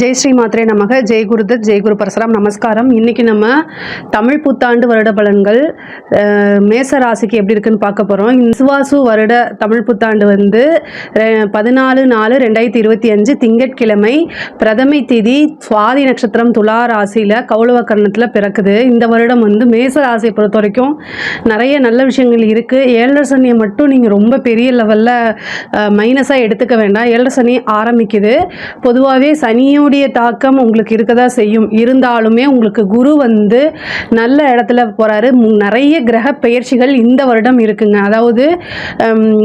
ஜெய் ஸ்ரீ மாத்ரே நமக. ஜெய் குருதத் ஜெய் குரு பரசுராம். நமஸ்காரம். இன்னைக்கு நம்ம தமிழ் புத்தாண்டு வருட பலன்கள் மேச ராசிக்கு எப்படி இருக்குன்னு பார்க்க போகிறோம் இன்சுவாசு வருட தமிழ் புத்தாண்டு வந்து பதினாலு நாலு ரெண்டாயிரத்தி இருபத்தி அஞ்சு திங்கட்கிழமை பிரதமை திதி சுவாதி நட்சத்திரம் துலா ராசியில் கௌளவ கர்ணத்தில் பிறக்குது. இந்த வருடம் வந்து மேச ராசியை பொறுத்த வரைக்கும் நிறைய நல்ல விஷயங்கள் இருக்குது ஏழரை சனியை மட்டும் நீங்கள் ரொம்ப பெரிய லெவலில் மைனஸாக எடுத்துக்க வேண்டாம். ஏழரை சனி ஆரம்பிக்குது. பொதுவாகவே சனியும் குருவுடைய தாக்கம் உங்களுக்கு இருக்க தான் செய்யும். இருந்தாலுமே உங்களுக்கு குரு வந்து நல்ல இடத்துல போகிறாரு நிறைய கிரக பெயர்ச்சிகள் இந்த வருடம் இருக்குங்க. அதாவது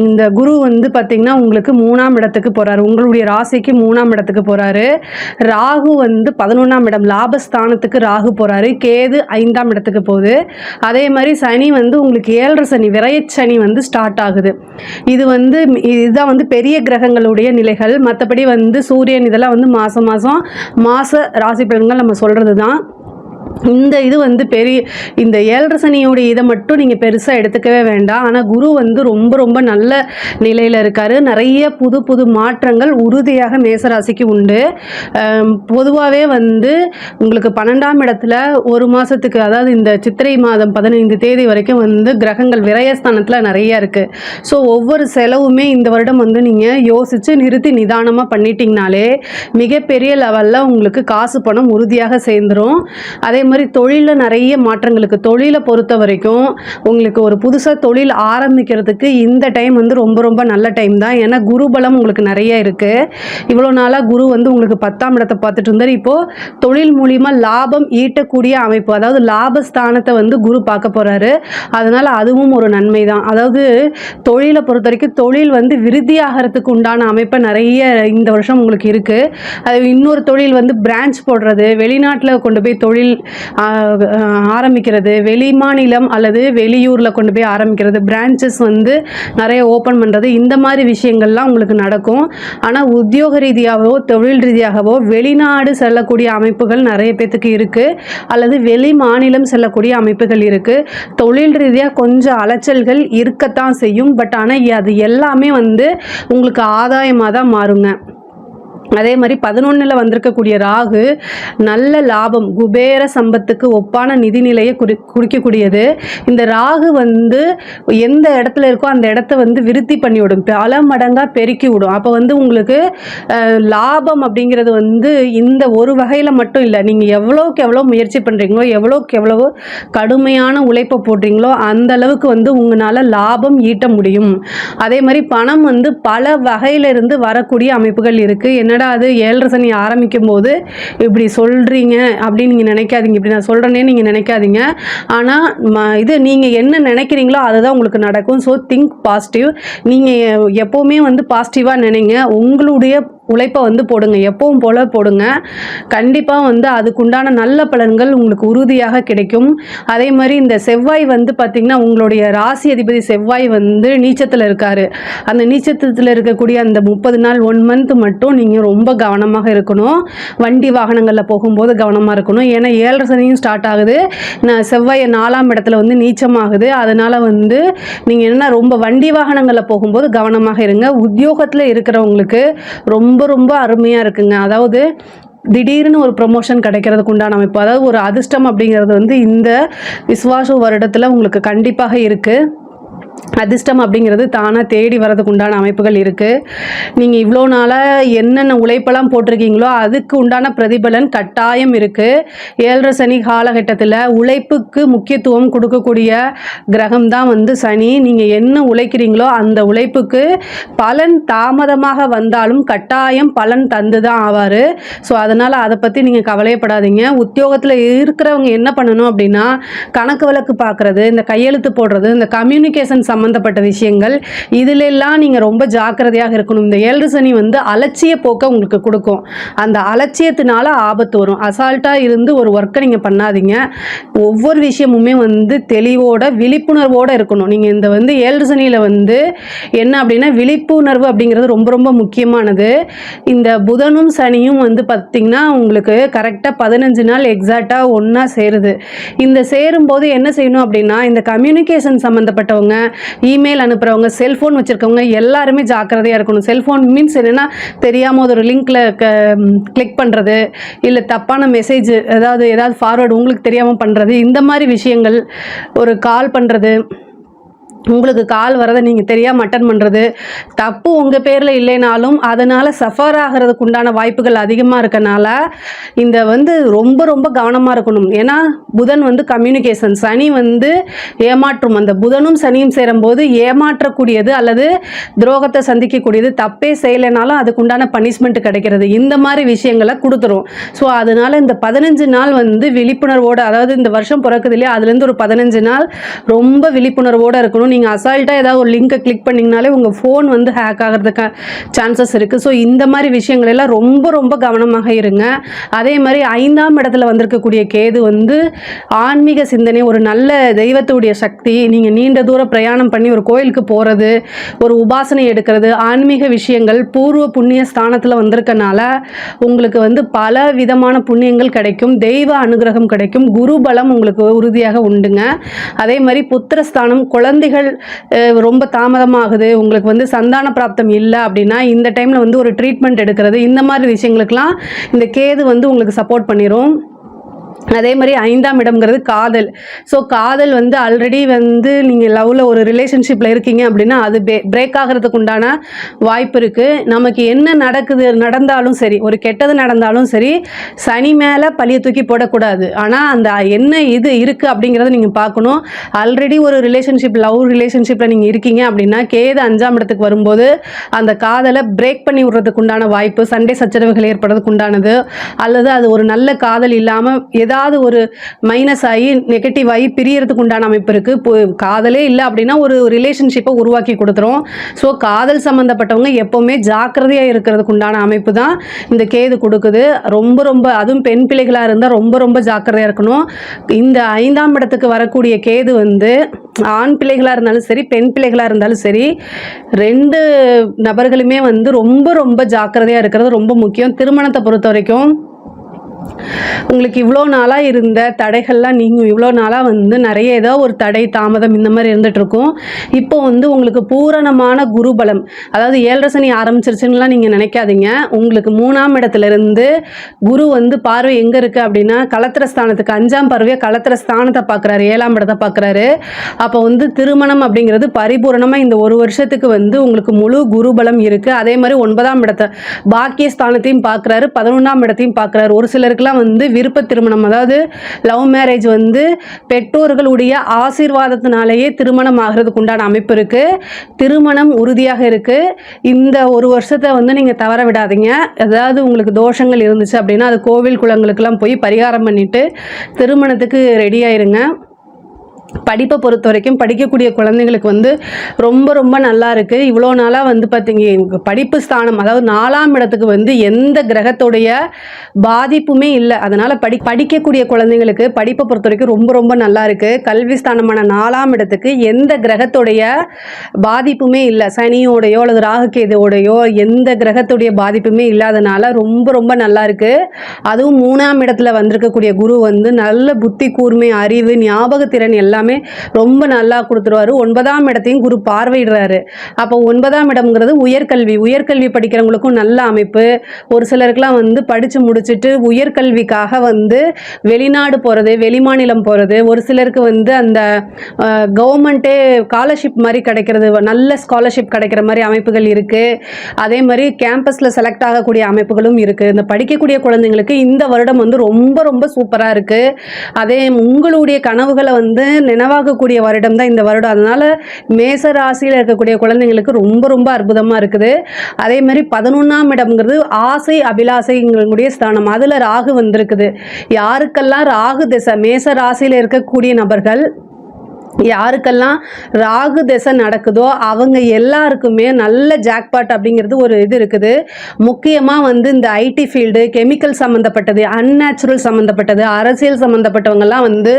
இந்த குரு வந்து பார்த்திங்கன்னா உங்களுக்கு மூணாம் இடத்துக்கு போகிறாரு உங்களுடைய ராசிக்கு மூணாம் இடத்துக்கு போகிறாரு ராகு வந்து பதினொன்றாம் இடம். லாபஸ்தானத்துக்கு ராகு போகிறாரு கேது ஐந்தாம் இடத்துக்கு போகுது. அதே மாதிரி சனி வந்து உங்களுக்கு ஏழரை சனி விரயச் சனி வந்து ஸ்டார்ட் ஆகுது. இது வந்து இதுதான் வந்து பெரிய கிரகங்களுடைய நிலைகள். மற்றபடி வந்து சூரியன் இதெல்லாம் வந்து மாதம் மாதம் மாத ராசி பலன்கள் நம்ம சொல்கிறது தான் இந்த இது வந்து பெரிய இந்த ஏழரை சனியோடைய இதை மட்டும் நீங்கள் பெருசாக எடுத்துக்கவே வேண்டாம். ஆனால் குரு வந்து ரொம்ப ரொம்ப நல்ல நிலையில் இருக்கார். நிறைய புது புது மாற்றங்கள் உறுதியாக மேசராசிக்கு உண்டு. பொதுவாகவே வந்து உங்களுக்கு பன்னெண்டாம் இடத்துல ஒரு மாதத்துக்கு அதாவது இந்த சித்திரை மாதம் பதினைந்து தேதி வரைக்கும் வந்து கிரகங்கள் விரயஸ்தானத்தில் நிறைய இருக்குது ஸோ ஒவ்வொரு செலவுமே இந்த வருடம் வந்து நீங்கள் யோசித்து நிறுத்தி நிதானமாக பண்ணிட்டீங்கனாலே மிகப்பெரிய லெவலில் உங்களுக்கு காசு பணம் உறுதியாக சேர்ந்துரும். அதே மாதிரி தொழிலில் நிறைய மாற்றங்களுக்கு தொழிலை பொறுத்த வரைக்கும் உங்களுக்கு ஒரு புதுசாக தொழில் ஆரம்பிக்கிறதுக்கு இந்த டைம் வந்து ரொம்ப ரொம்ப நல்ல டைம் தான். ஏன்னா குரு பலம் உங்களுக்கு நிறைய இருக்குது இவ்வளோ நாளாக குரு வந்து உங்களுக்கு பத்தாம் இடத்தை பார்த்துட்டு இருந்தார். இப்போது தொழில் மூலிமா லாபம் ஈட்டக்கூடிய அமைப்பு அதாவது லாபஸ்தானத்தை வந்து குரு பார்க்க போகிறாரு அதனால் அதுவும் ஒரு நன்மை தான். அதாவது தொழிலை பொறுத்த வரைக்கும் தொழில் வந்து விருத்தியாகிறதுக்கு உண்டான அமைப்பை நிறைய இந்த வருஷம் உங்களுக்கு இருக்குது அது இன்னொரு தொழில் வந்து பிரான்ச் போடுறது வெளிநாட்டில் கொண்டு போய் தொழில் ஆரம்பிக்கிறது. வெளி மாநிலம் அல்லது வெளியூரில் கொண்டு போய் ஆரம்பிக்கிறது. பிரான்ச்சஸ் வந்து நிறைய ஓப்பன் பண்ணுறது இந்த மாதிரி விஷயங்கள்லாம் உங்களுக்கு நடக்கும். ஆனால் உத்தியோக ரீதியாகவோ தொழில் ரீதியாகவோ வெளிநாடு செல்லக்கூடிய அமைப்புகள் நிறைய பேத்துக்கு இருக்குது அல்லது வெளி மாநிலம் செல்லக்கூடிய அமைப்புகள் இருக்குது தொழில் ரீதியாக கொஞ்சம் அலைச்சல்கள் இருக்கத்தான் செய்யும். பட் ஆனால் அது எல்லாமே வந்து உங்களுக்கு ஆதாயமாக தான் மாறுங்க. அதே மாதிரி பதினொன்றில் வந்திருக்கக்கூடிய ராகு நல்ல லாபம் குபேர சம்பத்துக்கு ஒப்பான நிதிநிலையை குறி குறிக்கக்கூடியது. இந்த ராகு வந்து எந்த இடத்துல இருக்கோ அந்த இடத்த வந்து விருத்தி பண்ணிவிடும் பல மடங்காக பெருக்கி விடும். அப்போ வந்து உங்களுக்கு லாபம் அப்படிங்கிறது வந்து இந்த ஒரு வகையில் மட்டும் இல்லை. நீங்கள் எவ்வளோக்கு எவ்வளோ முயற்சி பண்ணுறீங்களோ எவ்வளோக்கு எவ்வளவோ கடுமையான உழைப்பை போடுறீங்களோ அந்த அளவுக்கு வந்து உங்களால் லாபம் ஈட்ட முடியும். அதே மாதிரி பணம் வந்து பல வகையிலிருந்து வரக்கூடிய அமைப்புகள் இருக்குது என்னடா அது ஏழரை சனி ஆரம்பிக்கும் போது இப்படி சொல்கிறீங்க அப்படின்னு நீங்கள் நினைக்காதீங்க. இப்படி நான் சொல்கிறேனே நீங்கள் நினைக்காதீங்க. ஆனால் ம இது நீங்கள் என்ன நினைக்கிறீங்களோ அதுதான் உங்களுக்கு நடக்கும். ஸோ திங்க் பாசிட்டிவ் நீங்கள் எப்போவுமே வந்து பாசிட்டிவாக நினைங்க. உங்களுடைய உழைப்பை வந்து போடுங்க. எப்பவும் போல் போடுங்க. கண்டிப்பாக வந்து அதுக்குண்டான நல்ல பலன்கள் உங்களுக்கு உறுதியாக கிடைக்கும். அதே மாதிரி இந்த செவ்வாய் வந்து பார்த்திங்கன்னா உங்களுடைய ராசி அதிபதி செவ்வாய் வந்து நீச்சத்தில் இருக்கார். அந்த நீச்சத்தில் இருக்கக்கூடிய அந்த முப்பது நாள் ஒன் மந்த் மட்டும் நீங்கள் ரொம்ப கவனமாக இருக்கணும். வண்டி வாகனங்களில் போகும்போது கவனமாக இருக்கணும். ஏன்னா ஏழரை சனியும் ஸ்டார்ட் ஆகுது. நான் செவ்வாய் நாலாம் இடத்துல வந்து நீச்சமாகுது. அதனால் வந்து நீங்கள் என்ன ரொம்ப வண்டி வாகனங்களில் போகும்போது கவனமாக இருங்க. உத்தியோகத்தில் இருக்கிறவங்களுக்கு ரொம்ப ரொம்ப ரொம்ப அருமையாக இருக்குங்க. அதாவது திடீர்னு ஒரு ப்ரொமோஷன் கிடைக்கிறதுக்கு உண்டான அமைப்பு. அதாவது ஒரு அதிர்ஷ்டம் அப்படிங்கிறது வந்து இந்த விஸ்வாச வருடத்தில் உங்களுக்கு கண்டிப்பாக இருக்குது அதிர்ஷ்டம் அப்படிங்கிறது தானாக தேடி வரதுக்கு உண்டான அமைப்புகள் இருக்குது நீங்கள் இவ்வளோ நாளாக என்னென்ன உழைப்பெல்லாம் போட்டிருக்கீங்களோ அதுக்கு உண்டான பிரதிபலன் கட்டாயம் இருக்குது ஏழரை சனி காலகட்டத்தில் உழைப்புக்கு முக்கியத்துவம் கொடுக்கக்கூடிய கிரகம் தான் வந்து சனி. நீங்கள் என்ன உழைக்கிறீங்களோ அந்த உழைப்புக்கு பலன் தாமதமாக வந்தாலும் கட்டாயம் பலன் தந்து தான் ஆவார். ஸோ அதனால் அதை பற்றி நீங்கள் கவலையப்படாதீங்க. உத்தியோகத்தில் இருக்கிறவங்க என்ன பண்ணணும் அப்படின்னா கணக்கு வழக்கு பார்க்குறது இந்த கையெழுத்து போடுறது இந்த கம்யூனிகேஷன் சம்மந்தப்பட்ட விஷயங்கள். இதிலெல்லாம் நீங்கள் ரொம்ப ஜாக்கிரதையாக இருக்கணும். இந்த ஏழு சனி வந்து அலட்சிய போக்க உங்களுக்கு கொடுக்கும். அந்த அலட்சியத்தினால ஆபத்து வரும். அசால்ட்டாக இருந்து ஒரு ஒர்க்கை நீங்கள் பண்ணாதீங்க. ஒவ்வொரு விஷயமுமே வந்து தெளிவோட விழிப்புணர்வோடு இருக்கணும். நீங்கள் இந்த வந்து ஏழு சனியில் வந்து என்ன அப்படின்னா விழிப்புணர்வு அப்படிங்கிறது ரொம்ப ரொம்ப முக்கியமானது. இந்த புதனும் சனியும் வந்து பார்த்திங்கன்னா உங்களுக்கு கரெக்டாக பதினஞ்சு நாள் எக்ஸாக்டாக ஒன்றா சேருது. இந்த சேரும்போது என்ன செய்யணும் அப்படின்னா இந்த கம்யூனிகேஷன் சம்மந்தப்பட்டவங்க இமெயில் அனுப்புகிறவங்க செல்ஃபோன் வச்சுருக்கவங்க எல்லாருமே ஜாக்கிரதையாக இருக்கணும். செல்ஃபோன் மீன்ஸ் என்னென்னா தெரியாமல் ஒரு லிங்க்கில் கிளிக் பண்ணுறது இல்லை தப்பான மெசேஜ் ஏதாவது ஏதாவது ஃபார்வர்டு உங்களுக்கு தெரியாமல் பண்ணுறது இந்த மாதிரி விஷயங்கள் ஒரு கால் பண்ணுறது உங்களுக்கு கால் வரதை நீங்கள் தெரியாமல் அட்டன் பண்ணுறது தப்பு உங்கள் பேரில் இல்லைனாலும் அதனால் சஃபர் ஆகிறதுக்கு உண்டான வாய்ப்புகள் அதிகமாக இருக்கனால இந்த வந்து ரொம்ப ரொம்ப கவனமாக இருக்கணும். ஏன்னா புதன் வந்து கம்யூனிகேஷன் சனி வந்து ஏமாற்றும். அந்த புதனும் சனியும் சேரும்போது ஏமாற்றக்கூடியது அல்லது துரோகத்தை சந்திக்கக்கூடியது தப்பே செய்யலைனாலும் அதுக்கு உண்டான பனிஷ்மெண்ட் கிடைக்கிறது. இந்த மாதிரி விஷயங்களை கொடுத்துரும். ஸோ அதனால இந்த பதினஞ்சு நாள் வந்து விழிப்புணர்வோடு அதாவது இந்த வருஷம் பிறக்குது இல்லையா அதுலேருந்து ஒரு பதினஞ்சு நாள் ரொம்ப விழிப்புணர்வோடு இருக்கணும். நீங்கள் அசால்ட்டாக ஏதாவது ஒரு லிங்கை கிளிக் பண்ணிங்கனாலே உங்கள் ஃபோன் வந்து ஹேக் ஆகிறதுக்கு சான்சஸ் இருக்குது ஸோ இந்த மாதிரி விஷயங்கள் எல்லாம் ரொம்ப ரொம்ப கவனமாக இருங்க. அதே மாதிரி ஐந்தாம் இடத்துல வந்திருக்கக்கூடிய கேது வந்து ஆன்மீக சிந்தனை ஒரு நல்ல தெய்வத்துடைய சக்தி நீங்கள் நீண்ட தூரம் பிரயாணம் பண்ணி ஒரு கோயிலுக்கு போகிறது ஒரு உபாசனை எடுக்கிறது ஆன்மீக விஷயங்கள் பூர்வ புண்ணிய ஸ்தானத்தில் வந்திருக்கனால உங்களுக்கு வந்து பல விதமான புண்ணியங்கள் கிடைக்கும் தெய்வ அனுகிரகம் கிடைக்கும் குரு பலம் உங்களுக்கு உறுதியாக உண்டுங்க. அதே மாதிரி புத்திரஸ்தானம் குழந்தைகள் அஹ், ரொம்ப தாமதமாகுது உங்களுக்கு வந்து சந்தான பிராப்தம் இல்லை அப்படின்னா இந்த டைமில் வந்து ஒரு ட்ரீட்மெண்ட் எடுக்கிறது இந்த மாதிரி விஷயங்களுக்கெல்லாம் இந்த கேது வந்து உங்களுக்கு சப்போர்ட் பண்ணிடும் அதே மாதிரி ஐந்தாம் இடம்ங்கிறது காதல். ஸோ காதல் வந்து ஆல்ரெடி வந்து நீங்கள் லவ்வில் ஒரு ரிலேஷன்ஷிப்பில் இருக்கீங்க அப்படின்னா அது பிரேக் ஆகிறதுக்கு உண்டான வாய்ப்பு இருக்குது நமக்கு என்ன நடக்குது நடந்தாலும் சரி ஒரு கெட்டது நடந்தாலும் சரி சனி மேலே பழிய தூக்கி போடக்கூடாது. ஆனால் அந்த என்ன இது இருக்குது அப்படிங்கிறத நீங்கள் பார்க்கணும். ஆல்ரெடி ஒரு ரிலேஷன்ஷிப் லவ் ரிலேஷன்ஷிப்பில் நீங்கள் இருக்கீங்க அப்படின்னா கேது அஞ்சாம் இடத்துக்கு வரும்போது அந்த காதலை பிரேக் பண்ணி விடுறதுக்கு உண்டான வாய்ப்பு சண்டை சச்சரவுகள் ஏற்படுறதுக்கு உண்டானது அல்லது அது ஒரு நல்ல காதல் இல்லாமல் எதா ஏதாவது ஒரு மைனஸ் ஆகி நெகட்டிவ் ஆகி பிரியறதுக்கு உண்டான அமைப்பு இருக்குது இப்போ காதலே இல்லை அப்படின்னா ஒரு ரிலேஷன்ஷிப்பை உருவாக்கி கொடுத்துரும். ஸோ காதல் சம்மந்தப்பட்டவங்க எப்போவுமே ஜாக்கிரதையாக இருக்கிறதுக்கு உண்டான அமைப்பு தான் இந்த கேது கொடுக்குது. ரொம்ப ரொம்ப அதுவும் பெண் பிள்ளைகளாக இருந்தால் ரொம்ப ரொம்ப ஜாக்கிரதையாக இருக்கணும். இந்த ஐந்தாம் இடத்துக்கு வரக்கூடிய கேது வந்து ஆண் பிள்ளைகளாக இருந்தாலும் சரி பெண் பிள்ளைகளாக இருந்தாலும் சரி ரெண்டு நபர்களுமே வந்து ரொம்ப ரொம்ப ஜாக்கிரதையாக இருக்கிறது ரொம்ப முக்கியம். திருமணத்தை பொறுத்த வரைக்கும் உங்களுக்கு இவ்வளோ நாளாக இருந்த தடைகள்லாம் நீங்கள் இவ்வளோ நாளாக வந்து நிறைய ஏதோ ஒரு தடை தாமதம் இந்த மாதிரி இருந்துகிட்ருக்கும் இப்போ வந்து உங்களுக்கு பூரணமான குருபலம் அதாவது ஏழரை சனி ஆரம்பிச்சிருச்சுன்னுலாம் நீங்கள் நினைக்காதீங்க. உங்களுக்கு மூணாம் இடத்துல இருந்து குரு வந்து பார்வை எங்கே இருக்குது அப்படின்னா களத்திர ஸ்தானத்துக்கு அஞ்சாம் பார்வையை களத்திர ஸ்தானத்தை பார்க்குறாரு ஏழாம் இடத்தை பார்க்குறாரு. அப்போ வந்து திருமணம் அப்படிங்கிறது பரிபூரணமாக இந்த ஒரு வருஷத்துக்கு வந்து உங்களுக்கு முழு குருபலம் இருக்குது அதே மாதிரி ஒன்பதாம் இடத்தை பாக்கிய ஸ்தானத்தையும் பார்க்குறாரு பதினொன்றாம் இடத்தையும் பார்க்குறாரு. ஒரு சிலர் சிலருக்குலாம் வந்து விருப்ப திருமணம் அதாவது லவ் மேரேஜ் வந்து பெற்றோர்களுடைய ஆசீர்வாதத்தினாலேயே திருமணம் ஆகிறதுக்கு உண்டான அமைப்பு இருக்குது திருமணம் உறுதியாக இருக்குது இந்த ஒரு வருஷத்தை வந்து நீங்கள் தவற விடாதீங்க. அதாவது உங்களுக்கு தோஷங்கள் இருந்துச்சு அப்படின்னா அது கோவில் குளங்களுக்கெல்லாம் போய் பரிகாரம் பண்ணிவிட்டு திருமணத்துக்கு ரெடி ஆயிருங்க. படிப்பை பொறுத்த வரைக்கும் படிக்கக்கூடிய குழந்தைங்களுக்கு வந்து ரொம்ப ரொம்ப நல்லா இருக்குது இவ்வளோ நாளாக வந்து பார்த்தீங்க படிப்பு ஸ்தானம் அதாவது நாலாம் இடத்துக்கு வந்து எந்த கிரகத்துடைய பாதிப்புமே இல்லை. அதனால் படி படிக்கக்கூடிய குழந்தைங்களுக்கு படிப்பை பொறுத்த வரைக்கும் ரொம்ப ரொம்ப நல்லா இருக்குது கல்வி ஸ்தானமான நாலாம் இடத்துக்கு எந்த கிரகத்துடைய பாதிப்புமே இல்லை. சனியோடையோ அல்லது ராகுகேதுவோடையோ எந்த கிரகத்துடைய பாதிப்புமே இல்லாதனால ரொம்ப ரொம்ப நல்லா இருக்குது அதுவும் மூணாம் இடத்துல வந்திருக்கக்கூடிய குரு வந்து நல்ல புத்தி கூர்மை அறிவு ஞாபகத்திறன் எல்லாமே ரொம்ப நல்லா கொடுத்துருவாரு. ஒன்பதாம் இடத்தையும் குரு பார்வையிடுறாரு. அப்போ ஒன்பதாம் இடம்ங்கிறது உயர்கல்வி. உயர்கல்வி படிக்கிறவங்களுக்கும் நல்ல அமைப்பு. ஒரு சிலருக்குலாம் வந்து படித்து முடிச்சுட்டு உயர்கல்விக்காக வந்து வெளிநாடு போகிறது வெளிமாநிலம் போகிறது ஒரு சிலருக்கு வந்து அந்த கவர்மெண்ட்டே ஸ்காலர்ஷிப் மாதிரி கிடைக்கிறது. நல்ல ஸ்காலர்ஷிப் கிடைக்கிற மாதிரி அமைப்புகள் இருக்குது அதே மாதிரி கேம்பஸில் செலக்ட் ஆகக்கூடிய அமைப்புகளும் இருக்குது இந்த படிக்கக்கூடிய குழந்தைங்களுக்கு இந்த வருடம் வந்து ரொம்ப ரொம்ப சூப்பராக இருக்குது அதே உங்களுடைய கனவுகளை வந்து நினைவாகக்கூடிய வருடம் தான் இந்த வருடம். அதனால் மேச ராசியில் இருக்கக்கூடிய குழந்தைங்களுக்கு ரொம்ப ரொம்ப அற்புதமாக இருக்குது. அதே மாதிரி பதினொன்றாம் இடம்ங்கிறது ஆசை அபிலாசைங்களுடைய ஸ்தானம். அதில் ராகு வந்திருக்குது. யாருக்கெல்லாம் ராகு திசை மேச ராசியில் இருக்கக்கூடிய நபர்கள் யாருக்கெல்லாம் ராகு திசை நடக்குதோ அவங்க எல்லாருக்குமே நல்ல ஜாக்பாட் அப்படிங்கிறது ஒரு இது இருக்குது. முக்கியமாக வந்து இந்த ஐடி ஃபீல்டு கெமிக்கல் சம்மந்தப்பட்டது அன்நேச்சுரல் சம்மந்தப்பட்டது அரசியல் சம்மந்தப்பட்டவங்கெல்லாம் வந்து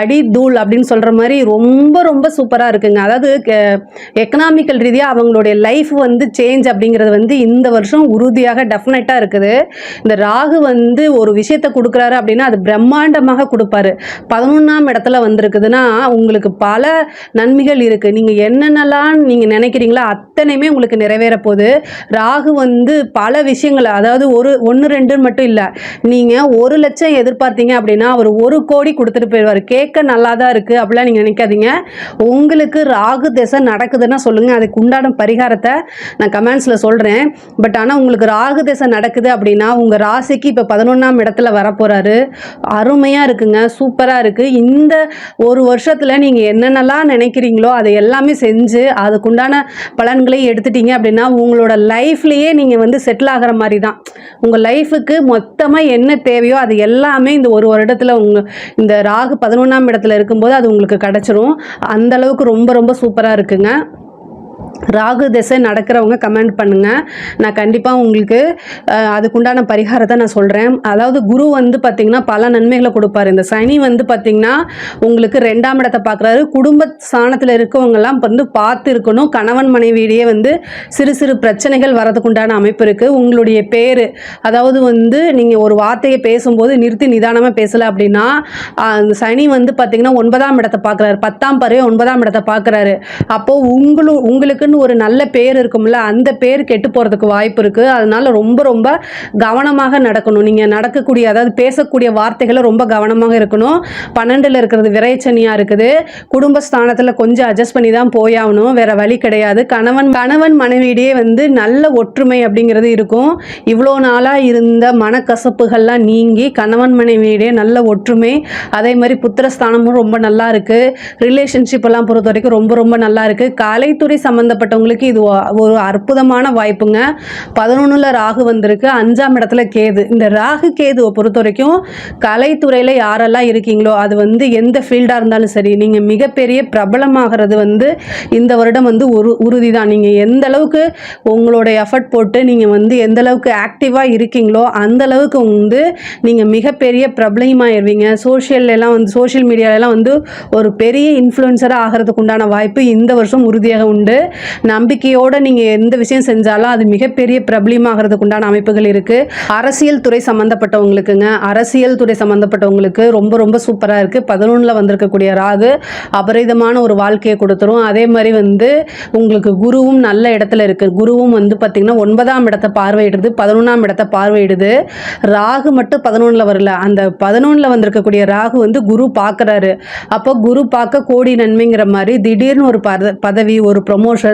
அடி தூள் அப்படின்னு சொல்கிற மாதிரி ரொம்ப ரொம்ப சூப்பராக இருக்குங்க. அதாவது எக்கனாமிக்கல் ரீதியாக அவங்களுடைய லைஃப் வந்து சேஞ்ச் அப்படிங்கிறது வந்து இந்த வருஷம் உறுதியாக டெஃபினட்டாக இருக்குது. இந்த ராகு வந்து ஒரு விஷயத்தை கொடுக்குறாரு அப்படின்னா அது பிரம்மாண்டமாக கொடுப்பாரு. பதினொன்றாம் இடத்துல வந்திருக்குதுன்னா உங்களுக்கு உங்களுக்கு பல நன்மைகள் இருக்குது நீங்கள் என்னென்னலாம் நீங்கள் நினைக்கிறீங்களோ அத்தனையுமே உங்களுக்கு நிறைவேற போகுது ராகு வந்து பல விஷயங்களை அதாவது ஒரு ஒன்று ரெண்டுன்னு மட்டும் இல்லை. நீங்கள் ஒரு லட்சம் எதிர்பார்த்தீங்க அப்படின்னா அவர் ஒரு கோடி கொடுத்துட்டு போயிடுவார் கேட்க நல்லா தான் இருக்குது அப்படிலாம் நீங்கள் நினைக்காதீங்க. உங்களுக்கு ராகு திசை நடக்குதுன்னா சொல்லுங்கள் அதுக்கு உண்டான பரிகாரத்தை நான் கமெண்ட்ஸில் சொல்கிறேன் பட் ஆனால் உங்களுக்கு ராகு திசை நடக்குது அப்படின்னா உங்கள் ராசிக்கு இப்போ பதினொன்றாம் இடத்துல வரப்போகிறாரு அருமையாக இருக்குங்க. சூப்பராக இருக்குது இந்த ஒரு வருஷத்தில் நீங்கள் நீங்கள் என்னென்னலாம் நினைக்கிறீங்களோ அதை எல்லாமே செஞ்சு அதுக்குண்டான பலன்களை எடுத்துட்டீங்க அப்படின்னா உங்களோட லைஃப்லேயே நீங்கள் வந்து செட்டில் ஆகிற மாதிரி தான் உங்கள் லைஃபுக்கு மொத்தமாக என்ன தேவையோ அது எல்லாமே இந்த ஒரு வருடத்தில் உங்கள் இந்த ராகு பதினொன்றாம் இடத்துல இருக்கும்போது அது உங்களுக்கு கிடச்சிரும். அந்த அளவுக்கு ரொம்ப ரொம்ப சூப்பராக இருக்குங்க. ராகு திசை நடக்கிறவங்க கமெண்ட் பண்ணுங்கள் நான் கண்டிப்பாக உங்களுக்கு அதுக்குண்டான பரிகாரத்தை நான் சொல்கிறேன் அதாவது குரு வந்து பார்த்திங்கன்னா பல நன்மைகளை கொடுப்பாரு. இந்த சனி வந்து பார்த்திங்கன்னா உங்களுக்கு ரெண்டாம் இடத்தை பார்க்குறாரு குடும்ப ஸ்தானத்தில் இருக்கவங்கெல்லாம் வந்து பார்த்து இருக்கணும் கணவன் மனைவியிடையே வந்து சிறு சிறு பிரச்சனைகள் வரதுக்குண்டான அமைப்பு இருக்குது உங்களுடைய பேர் அதாவது வந்து நீங்கள் ஒரு வார்த்தையை பேசும்போது நிறுத்தி நிதானமாக பேசலை அப்படின்னா அந்த சனி வந்து பார்த்திங்கன்னா ஒன்பதாம் இடத்தை பார்க்குறாரு பத்தாம் பறவை ஒன்பதாம் இடத்தை பார்க்குறாரு அப்போது உங்களு அவங்களுக்குன்னு ஒரு நல்ல பேர் இருக்கும்ல அந்த பேர் கெட்டு போகிறதுக்கு வாய்ப்பு இருக்குது அதனால் ரொம்ப ரொம்ப கவனமாக நடக்கணும். நீங்கள் நடக்கக்கூடிய அதாவது பேசக்கூடிய வார்த்தைகளை ரொம்ப கவனமாக இருக்கணும். பன்னெண்டில் இருக்கிறது விரைச்சனியாக இருக்குது. குடும்பஸ்தானத்தில் கொஞ்சம் அட்ஜஸ்ட் பண்ணி தான் போயாகணும். வேறு வழி கிடையாது. கணவன் கணவன் மனைவியிடையே வந்து நல்ல ஒற்றுமை அப்படிங்கிறது இருக்கும். இவ்வளோ நாளாக இருந்த மனக்கசப்புகள்லாம் நீங்கி கணவன் மனைவியிடையே நல்ல ஒற்றுமை அதே மாதிரி புத்திரஸ்தானமும் ரொம்ப நல்லா இருக்குது ரிலேஷன்ஷிப் எல்லாம் பொறுத்த வரைக்கும் ரொம்ப ரொம்ப நல்லா இருக்குது கலைத்துறை சம்மந்தப்பட்டவங்களுக்கு இது ஒரு அற்புதமான வாய்ப்புங்க. பதினொன்றில் ராகு வந்திருக்கு. அஞ்சாம் இடத்துல கேது. இந்த ராகு கேதுவை பொறுத்த வரைக்கும் கலைத்துறையில் யாரெல்லாம் இருக்கீங்களோ அது வந்து எந்த ஃபீல்டாக இருந்தாலும் சரி நீங்கள் மிகப்பெரிய பிரபலமாகிறது வந்து இந்த வருடம் வந்து உரு உறுதி தான் நீங்கள் எந்த அளவுக்கு உங்களோட எஃபர்ட் போட்டு நீங்கள் வந்து எந்த அளவுக்கு ஆக்டிவாக இருக்கீங்களோ அந்த அளவுக்கு வந்து நீங்கள் மிகப்பெரிய பிரபலமாயிருவீங்க. சோஷியல்லாம் வந்து சோஷியல் மீடியாலலாம் வந்து ஒரு பெரிய இன்ஃப்ளூயன்சராக ஆகிறதுக்கு உண்டான வாய்ப்பு இந்த வருஷம் உறுதியாக உண்டு. நம்பிக்கையோடு நீங்கள் எந்த விஷயம் செஞ்சாலும் அது மிகப்பெரிய பிரபலியமாகிறதுக்கு உண்டான அமைப்புகள் இருக்குது அரசியல் துறை சம்மந்தப்பட்டவங்களுக்குங்க அரசியல் துறை சம்மந்தப்பட்டவங்களுக்கு ரொம்ப ரொம்ப சூப்பராக இருக்குது பதினொன்றில் வந்திருக்கக்கூடிய ராகு அபரிதமான ஒரு வாழ்க்கையை கொடுத்துரும். அதே மாதிரி வந்து உங்களுக்கு குருவும் நல்ல இடத்துல இருக்குது குருவும் வந்து பார்த்திங்கன்னா ஒன்பதாம் இடத்தை பார்வையிடுது பதினொன்றாம் இடத்தை பார்வையிடுது. ராகு மட்டும் பதினொன்றில் வரல. அந்த பதினொன்றில் வந்திருக்கக்கூடிய ராகு வந்து குரு பார்க்குறாரு அப்போ குரு பார்க்க கோடி நன்மைங்கிற மாதிரி திடீர்னு ஒரு பத பதவி ஒரு ப்ரொமோஷன்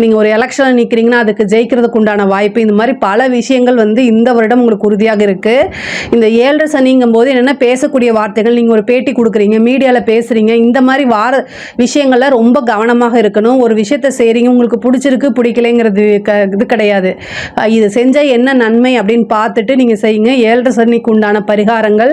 நீங்கள் ஒரு எலெக்ஷனில் நிற்கிறீங்கன்னா அதுக்கு ஜெயிக்கிறதுக்கு உண்டான வாய்ப்பு. இந்த மாதிரி பல விஷயங்கள் வந்து இந்த வருடம் உங்களுக்கு உறுதியாக இருக்குது இந்த ஏழரை சனிங்கும் போது என்னென்ன பேசக்கூடிய வார்த்தைகள் நீங்கள் ஒரு பேட்டி கொடுக்குறீங்க மீடியாவில் பேசுகிறீங்க இந்த மாதிரி வார விஷயங்களில் ரொம்ப கவனமாக இருக்கணும். ஒரு விஷயத்தை செய்கிறீங்க உங்களுக்கு பிடிச்சிருக்கு பிடிக்கலைங்கிறது க இது கிடையாது. இது செஞ்சால் என்ன நன்மை அப்படின்னு பார்த்துட்டு நீங்கள் செய்யுங்க. ஏழரை சனிக்கு உண்டான பரிகாரங்கள்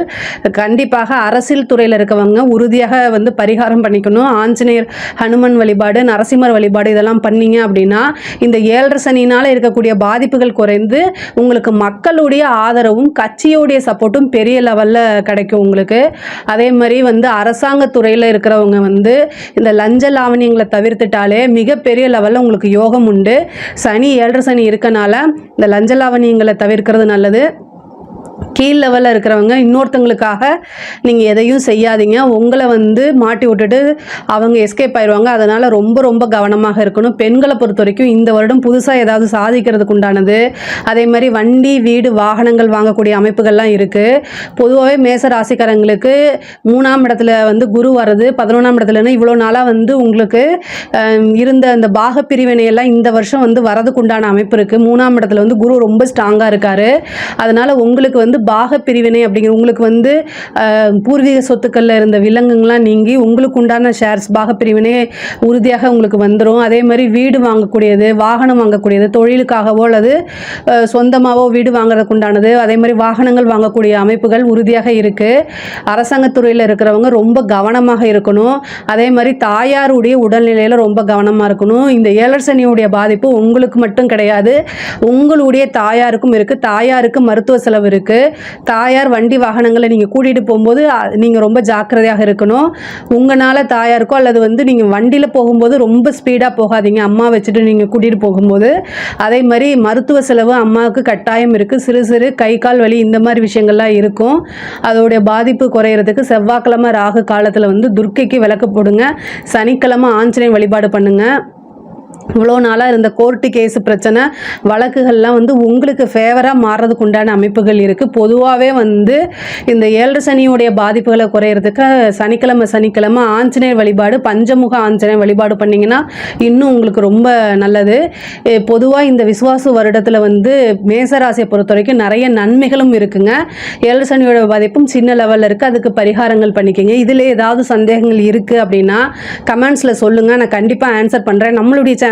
கண்டிப்பாக அரசியல் துறையில் இருக்கவங்க உறுதியாக வந்து பரிகாரம் பண்ணிக்கணும். ஆஞ்சநேயர் ஹனுமன் வழிபாடு நரசிம்மர் வழிபாடு இதெல்லாம் பண்ணீங்க அப்படின்னா இந்த ஏழரை சனினால் இருக்கக்கூடிய பாதிப்புகள் குறைந்து உங்களுக்கு மக்களுடைய ஆதரவும் கட்சியோடைய சப்போர்ட்டும் பெரிய லெவலில் கிடைக்கும் உங்களுக்கு. அதே மாதிரி வந்து அரசாங்க துறையில் இருக்கிறவங்க வந்து இந்த லஞ்ச லாவணியங்களை தவிர்த்துட்டாலே மிகப்பெரிய லெவலில் உங்களுக்கு யோகம் உண்டு. சனி ஏழரை சனி இருக்கனால இந்த லஞ்ச லாவணியங்களை தவிர்க்கிறது நல்லது. கீழ் லெவலில் இருக்கிறவங்க இன்னொருத்தங்களுக்காக நீங்கள் எதையும் செய்யாதீங்க. உங்களை வந்து மாட்டி விட்டுட்டு அவங்க எஸ்கேப் ஆயிடுவாங்க அதனால் ரொம்ப ரொம்ப கவனமாக இருக்கணும். பெண்களை பொறுத்த வரைக்கும் இந்த வருடம் புதுசாக ஏதாவது சாதிக்கிறதுக்கு உண்டானது. அதே மாதிரி வண்டி வீடு வாகனங்கள் வாங்கக்கூடிய அமைப்புகள்லாம் இருக்குது பொதுவாகவே மேச ராசிக்காரங்களுக்கு மூணாம் இடத்துல வந்து குரு வர்றது பதினொன்றாம் இடத்துலன்னா இவ்வளோ நாளாக வந்து உங்களுக்கு இருந்த அந்த பாக பிரிவினையெல்லாம் இந்த வருஷம் வந்து வரதுக்கு உண்டான அமைப்பு இருக்குது மூணாம் இடத்துல வந்து குரு ரொம்ப ஸ்ட்ராங்காக இருக்காரு. அதனால் உங்களுக்கு வந்து வந்து பாக பிரிவினை அப்படிங்கிற உங்களுக்கு வந்து பூர்வீக சொத்துக்களில் இருந்த விலங்குங்கள்லாம் நீங்கி உங்களுக்கு உண்டான ஷேர்ஸ் பாக பிரிவினை உறுதியாக உங்களுக்கு வந்துடும் அதே மாதிரி வீடு வாங்கக்கூடியது வாகனம் வாங்கக்கூடியது தொழிலுக்காகவோ அல்லது சொந்தமாகவோ வீடு வாங்குறதுக்கு உண்டானது. அதே மாதிரி வாகனங்கள் வாங்கக்கூடிய அமைப்புகள் உறுதியாக இருக்குது அரசாங்கத்துறையில் இருக்கிறவங்க ரொம்ப கவனமாக இருக்கணும். அதே மாதிரி தாயாருடைய உடல்நிலையில் ரொம்ப கவனமாக இருக்கணும். இந்த ஏழரசனியுடைய பாதிப்பு உங்களுக்கு மட்டும் கிடையாது. உங்களுடைய தாயாருக்கும் இருக்குது தாயாருக்கு மருத்துவ செலவு இருக்குது தாயார் வண்டி வாகனங்களை நீங்கள் கூட்டிகிட்டு போகும்போது நீங்கள் ரொம்ப ஜாக்கிரதையாக இருக்கணும். உங்களால் தாயாருக்கோ அல்லது வந்து நீங்கள் வண்டியில் போகும்போது ரொம்ப ஸ்பீடாக போகாதீங்க. அம்மா வச்சுட்டு நீங்கள் கூட்டிகிட்டு போகும்போது. அதே மாதிரி மருத்துவ செலவு அம்மாவுக்கு கட்டாயம் இருக்குது சிறு சிறு கை கால் வலி இந்த மாதிரி விஷயங்கள்லாம் இருக்கும். அதோடைய பாதிப்பு குறையிறதுக்கு செவ்வாய்க்கிழமை ராகு காலத்தில் வந்து துர்க்கைக்கு விளக்கு போடுங்க. சனிக்கிழமை ஆஞ்சநேயர் வழிபாடு பண்ணுங்கள் இவ்வளோ நாளாக இருந்த கோர்ட்டு கேஸ் பிரச்சனை வழக்குகள்லாம் வந்து உங்களுக்கு ஃபேவராக மாறுறதுக்கு உண்டான அமைப்புகள் இருக்குது பொதுவாகவே வந்து இந்த ஏழு சனியுடைய பாதிப்புகளை குறையிறதுக்கு சனிக்கிழமை சனிக்கிழமை ஆஞ்சநேயர் வழிபாடு பஞ்சமுக ஆஞ்சநேயர் வழிபாடு பண்ணிங்கன்னா இன்னும் உங்களுக்கு ரொம்ப நல்லது. பொதுவாக இந்த விசுவாச வருடத்தில் வந்து மேசராசியை பொறுத்த வரைக்கும் நிறைய நன்மைகளும் இருக்குங்க. ஏழு சனியோட பாதிப்பும் சின்ன லெவலில் இருக்குது அதுக்கு பரிகாரங்கள் பண்ணிக்கோங்க. இதில் ஏதாவது சந்தேகங்கள் இருக்குது அப்படின்னா கமெண்ட்ஸில் சொல்லுங்கள் நான் கண்டிப்பாக ஆன்சர் பண்ணுறேன் நம்மளுடைய